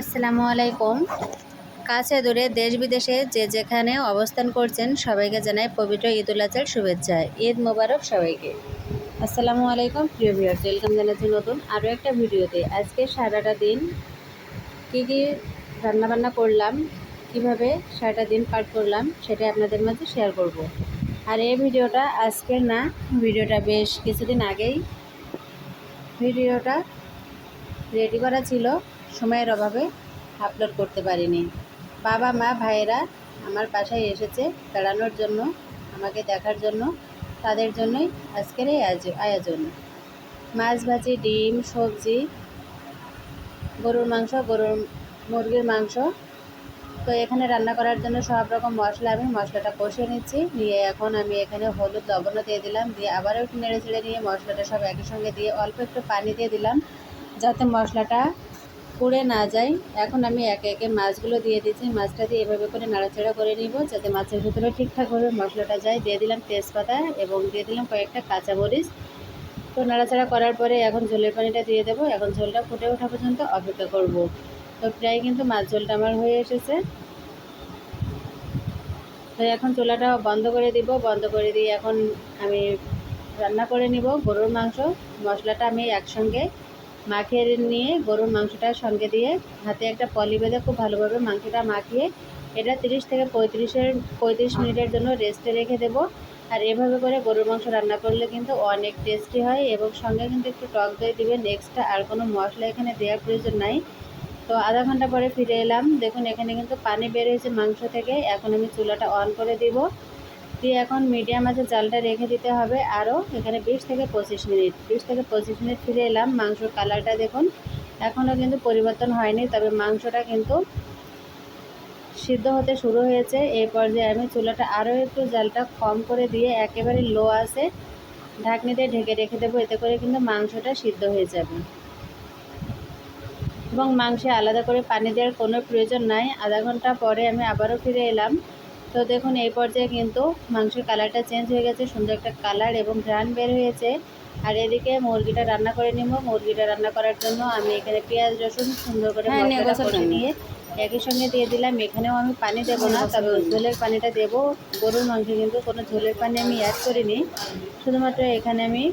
আসসালামু আলাইকুম। কাছে দূরে দেশ বিদেশে যে যেখানে অবস্থান করছেন, সবাইকে জানাই পবিত্র ঈদ উল আজহার শুভেচ্ছা। ঈদ মোবারক সবাইকে। আসসালামু আলাইকুম, প্রিয় ভিউয়ার্স ওয়েলকাম জানাচ্ছি নতুন আরও একটা ভিডিওতে। আজকে সারাটা দিন কী কী রান্নাবান্না করলাম, কীভাবে সারাটা দিন পার করলাম সেটা আপনাদের মাঝে শেয়ার করব। আর এই ভিডিওটা আজকের না, ভিডিওটা বেশ কিছুদিন আগেই, ভিডিওটা রেডি করা ছিল। সময়ের অভাবে আপলোড করতে পারিনি। বাবা, মা, ভাইয়েরা আমার বাসায় এসেছে বেড়ানোর জন্য, আমাকে দেখার জন্য, তাদের জন্যই আজকের এই আয়োজন। মাছ ভাজি, ডিম, সবজি, গরুর মাংস, গরুর মুরগির মাংস। তো এখানে রান্না করার জন্য সব রকম মশলা, আমি মশলাটা কষিয়ে নিচ্ছি, নিয়ে এখন আমি এখানে হলুদ, লবণও দিয়ে দিলাম, দিয়ে আবারও একটু নেড়ে চেড়ে নিয়ে মশলাটা সব একই সঙ্গে দিয়ে অল্প একটু পানি দিয়ে দিলাম, যাতে মশলাটা পুড়ে না যায়। এখন আমি একে একে মাছগুলো দিয়ে দিচ্ছি। মাছটা দিয়ে এভাবে করে নাড়াচাড়া করে নিব যাতে মাছের ভিতরে ঠিকঠাকভাবে মশলাটা যায়। দিয়ে দিলাম তেজপাতা এবং দিয়ে দিলাম কয়েকটা কাঁচামরিচ তো নাড়াচাড়া করার পরে এখন ঝোলের পানিটা দিয়ে দেবো। এখন ঝোলটা ফুটে ওঠা পর্যন্ত অপেক্ষা করব। তো প্রায় কিন্তু মাছ ঝোলটা আমার হয়ে এসেছে। তো এখন চুলাটা বন্ধ করে দিব। বন্ধ করে দিয়ে এখন আমি রান্না করে নিব গরুর মাংস। মশলাটা আমি একসঙ্গে মাখিয়ে নিয়ে গরুর মাংসটা সঙ্গে দিয়ে হাতে একটা পলি বেঁধে খুব ভালোভাবে মাংসটা মাখিয়ে এটা তিরিশ থেকে পঁয়ত্রিশের, পঁয়ত্রিশ মিনিটের জন্য রেস্টে রেখে দেবো। আর এভাবে করে গরুর মাংস রান্না করলে কিন্তু অনেক টেস্টি হয় এবং সঙ্গে কিন্তু একটু টক দই দেবেন এক্সট্রা আর কোনো মশলা এখানে দেওয়ার প্রয়োজন নাই। তো আধা ঘণ্টা পরে ফিরে এলাম। দেখুন, এখানে কিন্তু পানি বের হয়েছে মাংস থেকে। এখন আমি চুলাটা অন করে দিব। দিয়ে এখন মিডিয়াম আছে, জালটা রেখে দিতে হবে। আরও এখানে বিশ থেকে পঁচিশ মিনিট, বিশ থেকে পঁচিশ মিনিট ফিরে এলাম। মাংসর কালারটা দেখুন এখনও কিন্তু পরিবর্তন হয়নি, তবে মাংসটা কিন্তু সিদ্ধ হতে শুরু হয়েছে। এই পর্যায়ে আমি চুলাটা আরও একটু জালটা কম করে দিয়ে একেবারে লো আছে, ঢাকনিতে ঢেকে রেখে দেবো, এতে করে কিন্তু মাংসটা সিদ্ধ হয়ে যাবে। এবং মাংসে আলাদা করে পানি দেওয়ার কোনো প্রয়োজন নাই। আধা ঘণ্টা পরে আমি আবারও ফিরে এলাম। তো দেখুন এই পর্যায়ে কিন্তু মাংসের কালারটা চেঞ্জ হয়ে গেছে সুন্দর একটা কালার এবং ঘ্রাণ বের হয়েছে। আর এদিকে মুরগিটা রান্না করে নিব। মুরগিটা রান্না করার জন্য আমি এখানে পেঁয়াজ রসুন সুন্দর করে হ্যাঁ, নিয়ে একই সঙ্গে দিয়ে দিলাম। এখানেও আমি পানি দেবো না তবে ঝোলের পানিটা দেবো। গরুর মাংস কিন্তু কোনো ঝোলের পানি আমি অ্যাড করিনি। শুধুমাত্র এখানে আমি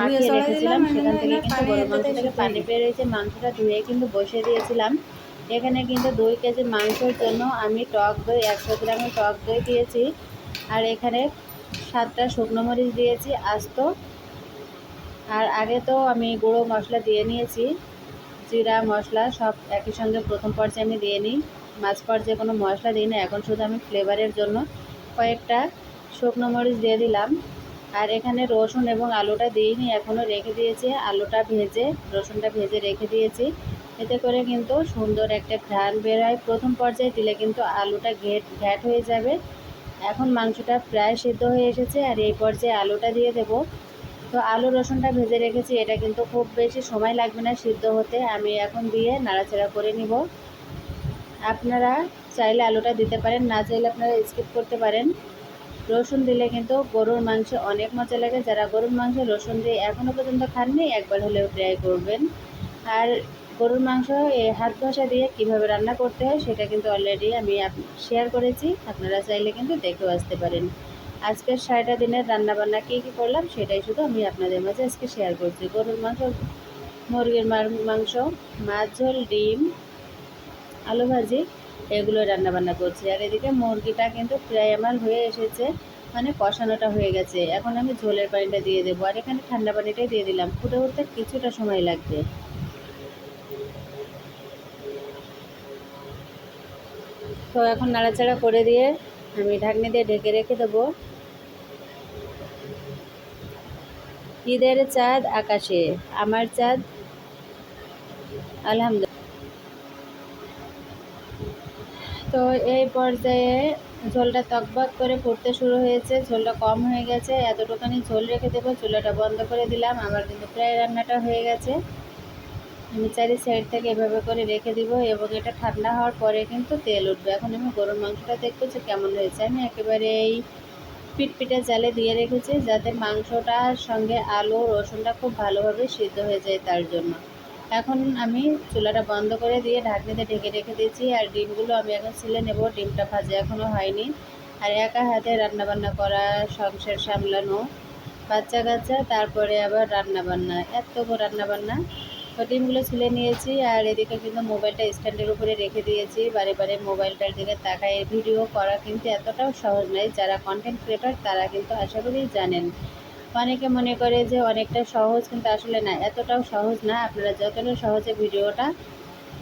মাখিয়ে রেখেছিলাম। সেখান থেকে কিন্তু গরুর মাংস থেকে পানি বেরিয়েছে মাংসটা ধুয়ে কিন্তু বসিয়ে দিয়েছিলাম। এখানে কিন্তু দুই কেজি মাংসের জন্য আমি টক দই, একশো গ্রামের টক দই দিয়েছি। আর এখানে সাতটা শুকনো মরিচ দিয়েছি, আস্ত। আর আগে তো আমি গুঁড়ো মশলা দিয়ে নিয়েছি, জিরা, মশলা সব একই সঙ্গে প্রথম পর্যায়ে আমি দিয়ে নিই। মাঝ পর্যায়ে কোনো মশলা দিই না, এখন শুধু আমি ফ্লেভারের জন্য কয়েকটা শুকনো মরিচ দিয়ে দিলাম। আর এখানে রসুন এবং আলুটা দিইনি, এখনও রেখে দিয়েছি। আলুটা ভেজে, রসুনটা ভেজে রেখে দিয়েছি। এতে করে কিন্তু সুন্দর একটা ঘ্রাণ বেরোয়। প্রথম পর্যায়ে দিলে কিন্তু আলুটা ঘেট, ঘ্যাট হয়ে যাবে। এখন মাংসটা প্রায় সিদ্ধ হয়ে এসেছে আর এই পর্যায়ে আলুটা দিয়ে দেব। তো আলু রসুনটা ভেজে রেখেছি, এটা কিন্তু খুব বেশি সময় লাগবে না সিদ্ধ হতে। আমি এখন দিয়ে নাড়াচাড়া করে নিব। আপনারা চাইলে আলুটা দিতে পারেন, না চাইলে আপনারা স্কিপ করতে পারেন। রসুন দিলে কিন্তু গরুর মাংসে অনেক মজা লাগে। যারা গরুর মাংসে রসুন দিয়ে এখনও পর্যন্ত খাননি, একবার হলেও ট্রাই করবেন। আর গরুর মাংস এই হাত ঘষা দিয়ে কীভাবে রান্না করতে হয় সেটা কিন্তু অলরেডি আমি শেয়ার করেছি। আপনারা চাইলে কিন্তু দেখেও আসতে পারেন। আজকের সারাটা দিনের রান্নাবান্না কী কী করলাম সেটাই শুধু আমি আপনাদের মাঝে আজকে শেয়ার করছি। গরুর মাংস, মুরগির মাংস, মাছ, ঝোল, ডিম, আলু ভাজি, এগুলো রান্নাবান্না করছি। আর এদিকে মুরগিটা কিন্তু প্রায় আমার হয়ে এসেছে মানে কষানোটা হয়ে গেছে। এখন আমি ঝোলের পানিটা দিয়ে দেবো। আর এখানে ঠান্ডা পানিটাই দিয়ে দিলাম। ফুটে উঠতে কিছুটা সময় লাগবে। তো এখন নাড়াচাড়া করে দিয়ে আমি ঢাকনি দিয়ে ঢেকে রেখে দেবো। ঈদের চাঁদ আকাশে, আমার চাঁদ, আলহামদুলিল্লাহ। তো এই পর্যায়ে ঝোলটা তকবক করে ফুটতে শুরু হয়েছে, ঝোলটা কম হয়ে গেছে, এতটুখানি ঝোল রেখে দেবো, চুলাটা বন্ধ করে দিলাম, আমার কিন্তু প্রায় রান্নাটা হয়ে গেছে। আমি চারি সাইড থেকে এভাবে করে রেখে দিব এবং এটা ঠান্ডা হওয়ার পরে কিন্তু তেল উঠবে। এখন আমি গরুর মাংসটা দেখতেছি কেমন হয়েছে। আমি একেবারে এই পিটপিটে জালে দিয়ে রেখেছি যাতে মাংসটার সঙ্গে আলু, রসুনটা খুব ভালোভাবে সিদ্ধ হয়ে যায় তার জন্য। এখন আমি চুলাটা বন্ধ করে দিয়ে ঢাকনিতে ঢেকে রেখে দিয়েছি আর ডিমগুলো আমি এখন ছিলে নেব। ডিমটা ভাজা এখনও হয়নি। আর একা হাতে রান্নাবান্না করা, সংসার সামলানো, বাচ্চা কাচ্চা, তারপরে আবার রান্নাবান্না, এত রান্নাবান্না। তো ডিমগুলো ছিলে নিয়েছি আর এদিকে কিন্তু মোবাইলটা স্ট্যান্ডের উপরে রেখে দিয়েছি। বারে বারে মোবাইলটার দিকে তাকায় ভিডিও করা কিন্তু এতটাও সহজ নয়, যারা কন্টেন্ট ক্রিয়েটর তারা কিন্তু আশা করি জানেন। অনেকে মনে করে যে অনেকটা সহজ কিন্তু আসলে না, এতটাও সহজ না। আপনারা যতটা সহজে ভিডিওটা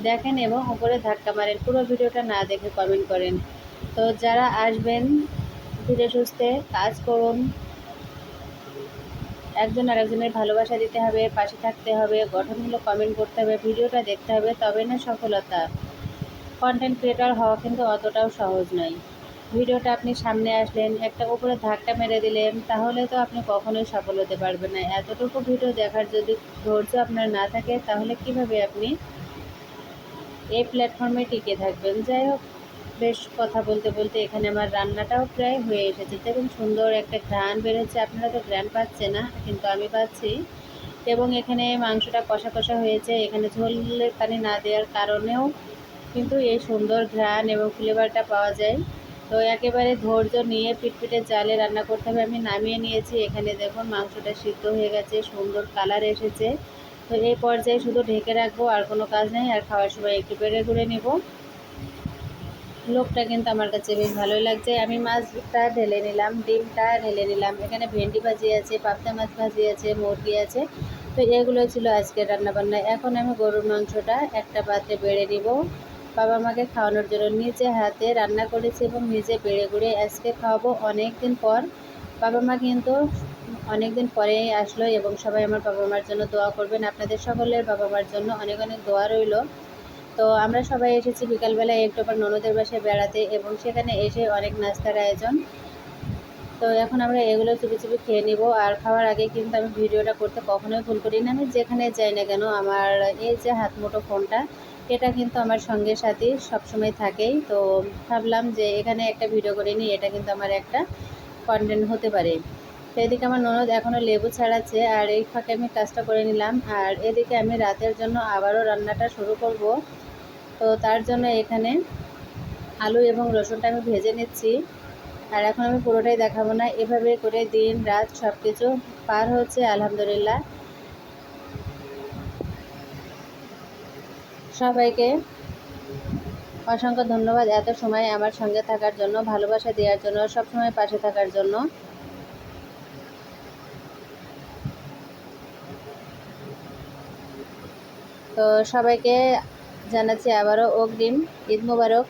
দেখেন এবং উপরে ধাক্কা মারেন, পুরো ভিডিওটা না দেখে কমেন্ট করেন। তো যারা আসবেন, ধীরে সুস্থে কাজ করুন। একজন আরেকজনের ভালোবাসা দিতে হবে, পাশে থাকতে হবে, গঠনমূলক কমেন্ট করতে হবে, ভিডিওটা দেখতে হবে, তবে না সফলতা। কন্টেন্ট ক্রিয়েটর হওয়া কিন্তু অতটাও সহজ নয়। ভিডিওটা আপনি সামনে আসলেন, একটা উপরে ধাক্কা মেরে দিলেন, তাহলে তো আপনি কখনোই সফল হতে পারবেন না। এতটুকু ভিডিও দেখার যদি ধৈর্য আপনার না থাকে, তাহলে কীভাবে আপনি এই প্ল্যাটফর্মে টিকে থাকবেন? যাই হোক বেশ কথা বলতে বলতে এখানে আমার রান্নাটাও প্রায় হয়ে এসেছে। দেখুন, সুন্দর একটা ঘ্রাণ বেরোচ্ছে। আপনারা তো ঘ্রাণ পাচ্ছে না, কিন্তু আমি পাচ্ছি। এবং এখানে মাংসটা কষা কষা হয়েছে। এখানে ঝোলের পানি না দেওয়ার কারণেও কিন্তু এই সুন্দর ঘ্রাণ এবং ফ্লেভারটা পাওয়া যায়। তো একেবারে ধৈর্য নিয়ে পিটপিটে জালে রান্না করতে হবে। আমি নামিয়ে নিয়েছি। এখানে দেখুন, মাংসটা সিদ্ধ হয়ে গেছে, সুন্দর কালার এসেছে। তো এই পর্যায়ে শুধু ঢেকে রাখব, আর কোনো কাজ নেই। আর খাওয়ার সময় একটু বেড়ে ঘুরে নেব। লোকটা কিন্তু আমার কাছে বেশ ভালোই লাগছে। আমি মাছটা ঢেলে নিলাম, ডিমটা ঢেলে নিলাম। এখানে ভেন্ডি ভাজি আছে, পাবদা মাছ ভাজি আছে, মুরগি আছে। তো এগুলো ছিল আজকের রান্নাবান্না। এখন আমি গরুর মাংসটা একটা পাত্রে বেড়ে নিব। বাবা মাকে খাওয়ানোর জন্য নিজে হাতে রান্না করেছি এবং নিজে বেড়ে গুড়ে আজকে খাওয়াবো অনেক দিন পর। বাবা মা কিন্তু অনেক দিন পরেই আসলো এবং সবাই আমার বাবা মার জন্য দোয়া করবেন। আপনাদের সকলের বাবা মার জন্য অনেক অনেক দোয়া রইল। তো আমরা সবাই এসেছি বিকালবেলায় একটু আবার ননদের বাসায় বেড়াতে এবং সেখানে এসে অনেক নাস্তার আয়োজন। তো এখন আমরা এগুলো চুপি চুপি খেয়ে নিব। আর খাওয়ার আগে কিন্তু আমি ভিডিওটা করতে কখনোই ভুল করি না। আমি যেখানে যাই না কেন, আমার এই যে হাত মুঠো ফোনটা, এটা কিন্তু আমার সঙ্গে সাথে সবসময় থাকেই তো ভাবলাম যে এখানে একটা ভিডিও করে নিই, এটা কিন্তু আমার একটা কন্টেন্ট হতে পারে। তো এদিকে আমার ননদ এখনও লেবু ছাড়াচ্ছে আর এই ফাঁকে আমি কাজটা করে নিলাম। আর এদিকে আমি রাতের জন্য আবারও রান্নাটা শুরু করব। তো তার জন্য এখানে আলু এবং রসুনটা আমি ভেজে নিচ্ছি। আর এখন আমি পুরোটাই দেখাবো না। এভাবে করে দিন, রাত সব কিছু পার হচ্ছে, আলহামদুলিল্লাহ। সবাইকে অসংখ্য ধন্যবাদ এত সময় আমার সঙ্গে থাকার জন্য, ভালোবাসা দেওয়ার জন্য সব সময় পাশে থাকার জন্য। তো সবাইকে জানাচ্ছি আবারও অগ্রিম ঈদ মুবারক।